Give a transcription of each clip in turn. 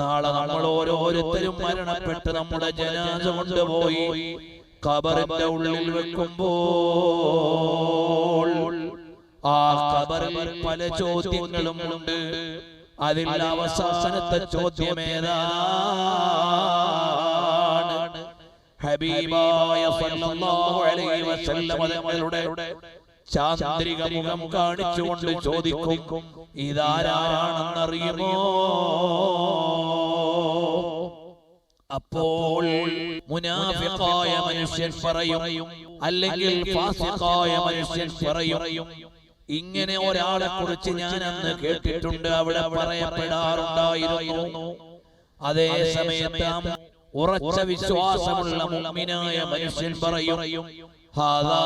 നാളെ നമ്മൾ ഓരോരുത്തരും മരണപ്പെട്ട് നമ്മുടെ ജനാസ കൊണ്ടുപോയി കബറിന്റെ ഉള്ളിൽ വെക്കുമ്പോൾ ആ കബറിൽ പല ചോദ്യങ്ങളും ഉണ്ട്. അതിൽ അവസാനത്തെ ചോദ്യം ഏതാണ്? ഹബീബായ സല്ലല്ലാഹു അലൈഹി വസല്ലം തങ്ങളുടെ ചാന്ദ്രിക മുഖം കാണിച്ചുകൊണ്ട് ചോദിക്കും ഇതാരാണെന്നറിയുമോ? അപ്പോൾ മുനാഫിക്കായ മനുഷ്യൻ പറയും അല്ലെങ്കിൽ ഫാസിഖായ മനുഷ്യൻ പറയും. ഇങ്ങനെ ഒരാളെ കുറിച്ച് ഞാൻ അന്ന് കേട്ടിട്ടുണ്ട് അവിടെ പറയപ്പെടാറുണ്ടായിരുന്നു. അതേ സമയത്ത് ഉറച്ച വിശ്വാസമുള്ള മുഅ്മിനായ മനുഷ്യൻ പറയും ഹാദാ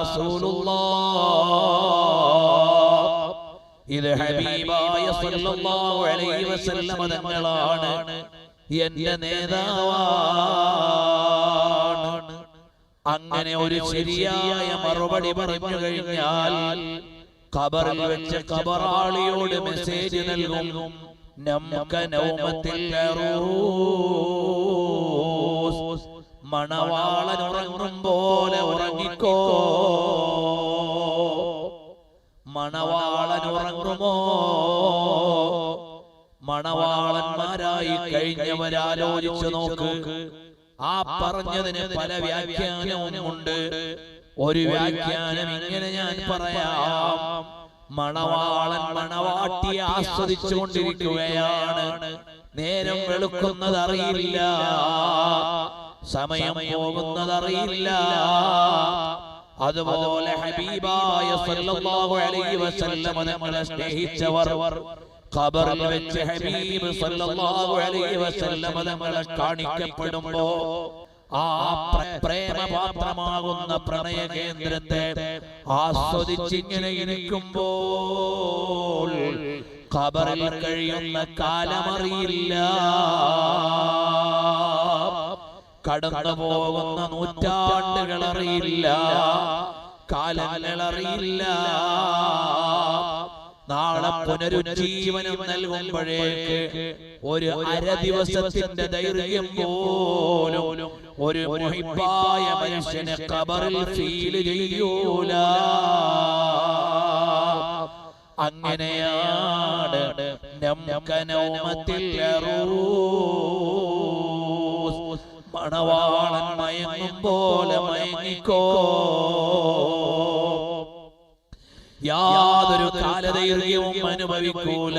റസൂലുള്ളാഹ് ഇത് ഹബീബായ സല്ലല്ലാഹു അലൈഹി വസല്ലം തങ്ങളാണ്. എന്റെ നേതാവാണ്. അങ്ങനെ ഒരു ശരിയായ മറുപടി പറഞ്ഞു കഴിഞ്ഞാൽ ഖബറിൽ വെച്ച് ഖബറാളിയോട് മെസ്സേജ് നൽകും. മണവാളൻ ഉറങ്ങും പോലെ ഉറങ്ങിക്കോ. മണവാളൻ ഉറങ്ങുമോ? മണവാളന്മാരായി കഴിഞ്ഞവരാലോചിച്ചു നോക്ക്. ആ പറഞ്ഞതിന് പല വ്യാഖ്യാനവും ഉണ്ട് ഒരു വ്യാഖ്യാനം ഇങ്ങനെ ഞാൻ പറയാം. മണവാളൻ മണവാട്ടി ആസ്വദിച്ചു കൊണ്ടിരിക്കുകയാണ് നേരം വെളുക്കുന്നത് അറിയില്ല സമയം പോകുന്നത് അറിയില്ല അതുപോലെ ഹബീബായ സല്ലല്ലാഹു അലൈഹി വസല്ലം നമ്മളെ സ്നേഹിച്ചവർ ഖബറിൽ വെച്ച് ഹബീബ് സല്ലല്ലാഹു അലൈഹി വസല്ലം തങ്ങളെ കാണിക്കപ്പെടുമ്പോ ആ പ്രേമപാത്രമാകുന്ന പ്രണയ കേന്ദ്രത്തെ ആസ്വദിച്ചിങ്ങനെ ഇരിക്കുമ്പോൾ ഖബറിൽ കഴിയുന്ന കാലമറിയില്ല. കടന്നു പോകുന്ന നൂറ്റാണ്ടുകൾ അറിയില്ല. കാലങ്ങൾ അറിയില്ല. നാളെ പുനരുജ്ജീവനം നൽകുമ്പോഴേക്ക് ഒരു അര ദിവസത്തിന്റെ ദൈർഘ്യം പോലും ഒരു മുഹിബായ മനുഷ്യനെ കബറിൽ ഫീൽ ചെയ്യൂല അങ്ങനെയാണ്. മണവാളൻ മയങ്ങും പോലെ മയങ്ങിക്കോ യാതൊരു കാലദൈർഘ്യവും അനുഭവിക്കൂല.